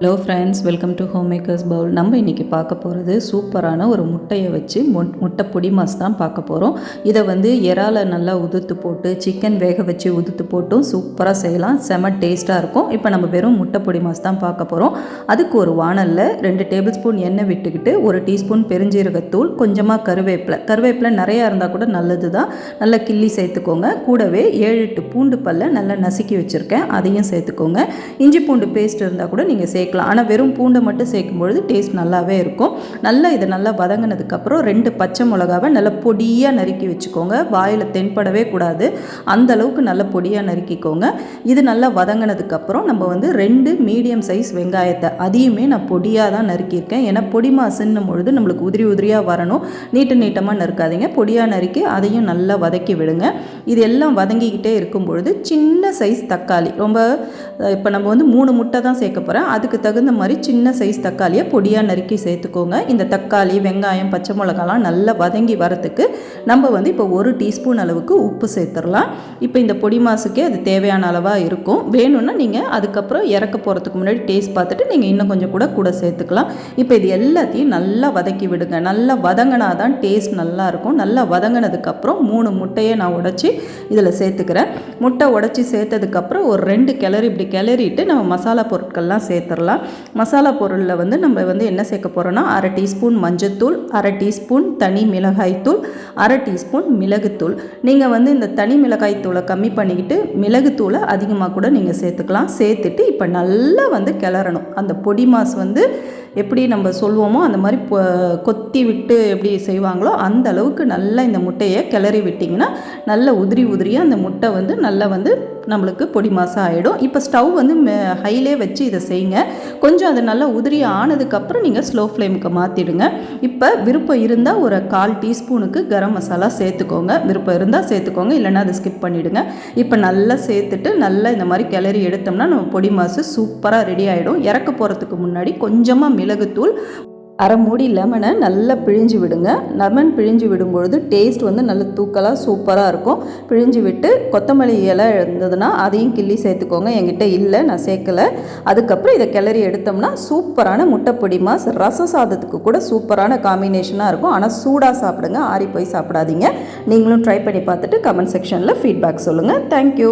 Hello friends welcome to home makers bowl நம்ம இன்றைக்கி பார்க்க போகிறது சூப்பரான ஒரு முட்டையை வச்சு முட் முட்டை பொடி மாஸ் தான் பார்க்க போகிறோம் இதை வந்து இறால நல்லா உதுத்து போட்டு சிக்கன் வேக வச்சு உதுத்து போட்டும் சூப்பராக செய்யலாம். செம டேஸ்ட்டாக இருக்கும். இப்போ நம்ம வெறும் முட்டை பொடி மாஸ் தான் பார்க்க போகிறோம் அதுக்கு ஒரு வானலில் ரெண்டு டேபிள் ஸ்பூன் எண்ணெய் விட்டுக்கிட்டு ஒரு டீஸ்பூன் பெருஞ்சீரகத்தூள் கொஞ்சமாக கருவேப்பிலை. கருவேப்பிலை நிறையா இருந்தால் கூட நல்லது தான் நல்லா கிள்ளி சேர்த்துக்கோங்க. கூடவே ஏழு எட்டு பூண்டு பல்ல நல்லா நசுக்கி வச்சுருக்கேன். அதையும் சேர்த்துக்கோங்க. இஞ்சி பூண்டு பேஸ்ட் இருந்தால் கூட நீங்கள் சேர்க்கலாம். ஆனால் வெறும் பூண்டை மட்டும் சேர்க்கும்பொழுது டேஸ்ட் நல்லாவே இருக்கும். நல்லா இதை நல்லா வதங்கினதுக்கப்புறம் ரெண்டு பச்சை மிளகாவை நல்லா பொடியாக நறுக்கி வச்சுக்கோங்க. வாயில் தென்படவே கூடாது. அந்த அளவுக்கு நல்லா பொடியாக நறுக்கிக்கோங்க. இது நல்லா வதங்கினதுக்கப்புறம் நம்ம வந்து ரெண்டு மீடியம் சைஸ் வெங்காயத்தை அதையுமே நான் பொடியாக தான் நறுக்கியிருக்கேன். ஏன்னா பொடி மாசுன்னும் பொழுது நம்மளுக்கு உதிரி உதிரியாக வரணும். நீட்டு நீட்டமாக நறுக்காதீங்க. பொடியாக நறுக்கி அதையும் நல்லா வதக்கி விடுங்க. இது எல்லாம் வதங்கிக்கிட்டே இருக்கும் பொழுது சின்ன சைஸ் தக்காளி. ரொம்ப இப்போ நம்ம வந்து மூணு முட்டை தான் சேர்க்க போகிறேன் அதுக்கு அதுக்கு தகுந்த மாதிரி சின்ன சைஸ் தக்காளியை பொடியாக நறுக்கி சேர்த்துக்கோங்க. இந்த தக்காளி வெங்காயம் பச்சை மிளகாலாம் நல்லா வதங்கி வரத்துக்கு நம்ம வந்து இப்போ ஒரு டீஸ்பூன் அளவுக்கு உப்பு சேர்த்துடலாம். இப்போ இந்த பொடி மாசுக்கே அது தேவையான அளவாக இருக்கும். வேணும்னா நீங்கள் அதுக்கப்புறம் இறக்க போகிறதுக்கு முன்னாடி டேஸ்ட் பார்த்துட்டு நீங்கள் இன்னும் கொஞ்சம் கூட கூட சேர்த்துக்கலாம். இப்போ இது எல்லாத்தையும் நல்லா வதக்கி விடுங்க. நல்லா வதங்கினா தான் டேஸ்ட் நல்லாயிருக்கும் நல்லா வதங்கினதுக்கப்புறம் மூணு முட்டையை நான் உடச்சி இதில் சேர்த்துக்கிறேன். முட்டை உடச்சி சேர்த்ததுக்கப்புறம் ஒரு ரெண்டு கிளறி இப்படி கிளறிட்டு நம்ம மசாலா பொருட்கள்லாம் சேர்த்துடலாம். மசாலா பொருளில் வந்து நம்ம வந்து என்ன சேர்க்க போகிறோன்னா அரை டீஸ்பூன் மஞ்சத்தூள் அரை டீஸ்பூன் தனி மிளகாய்த்தூள் அரை டீஸ்பூன் மிளகுத்தூள் நீங்கள் வந்து இந்த தனி மிளகாய்த்தூளை கம்மி பண்ணிக்கிட்டு மிளகுத்தூளை அதிகமாக கூட நீங்கள் சேர்த்துக்கலாம். சேர்த்துட்டு இப்போ நல்லா வந்து கிளறணும். அந்த பொடி மாஸ் வந்து எப்படி நம்ம சொல்லுவோமோ அந்த மாதிரி கொத்தி விட்டு எப்படி செய்வாங்களோ அந்த அளவுக்கு நல்லா இந்த முட்டையை கிளறி விட்டிங்கன்னா நல்ல உதிரி உதிரியாக அந்த முட்டை வந்து நல்லா வந்து நம்மளுக்கு பொடி மாசம் ஆகிடும் இப்போ ஸ்டவ் வந்து ஹைலே வச்சு இதை செய்யுங்க. கொஞ்சம் அது நல்லா உதிரி ஆனதுக்கப்புறம் நீங்கள் ஸ்லோ ஃப்ளேமுக்கு மாற்றிடுங்க இப்போ விருப்பம் இருந்தால் ஒரு கால் டீஸ்பூனுக்கு கரம் மசாலா சேர்த்துக்கோங்க. விருப்பம் இருந்தால் சேர்த்துக்கோங்க. இல்லைன்னா அதை ஸ்கிப் பண்ணிவிடுங்க இப்போ நல்லா சேர்த்துட்டு நல்லா இந்த மாதிரி கிளறி எடுத்தோம்னா நம்ம பொடி மாசு சூப்பராக ரெடி ஆகிடும் இறக்க போகிறதுக்கு முன்னாடி கொஞ்சமாக மிளகுத்தூள் அரை மூடி லெமனை நல்லா பிழிஞ்சு விடுங்க. லெமன் பிழிஞ்சு விடும்பொழுது டேஸ்ட் வந்து நல்ல தூக்கலாக சூப்பராக இருக்கும். பிழிஞ்சு விட்டு கொத்தமல்லி இலை இருந்ததுன்னா அதையும் கிள்ளி சேர்த்துக்கோங்க. என்கிட்ட இல்லை நான் சேர்க்கலை. அதுக்கப்புறம் இதை கிளறி எடுத்தோம்னா சூப்பரான முட்டைப்பொடி மாஸ் ரச சாதத்துக்கு கூட சூப்பரான காம்பினேஷனாக இருக்கும். ஆனால் சூடாக சாப்பிடுங்க ஆறி போய் சாப்பிடாதீங்க. நீங்களும் ட்ரை பண்ணி பார்த்துட்டு கமெண்ட் செக்ஷனில் ஃபீட்பேக் சொல்லுங்கள் தேங்க்யூ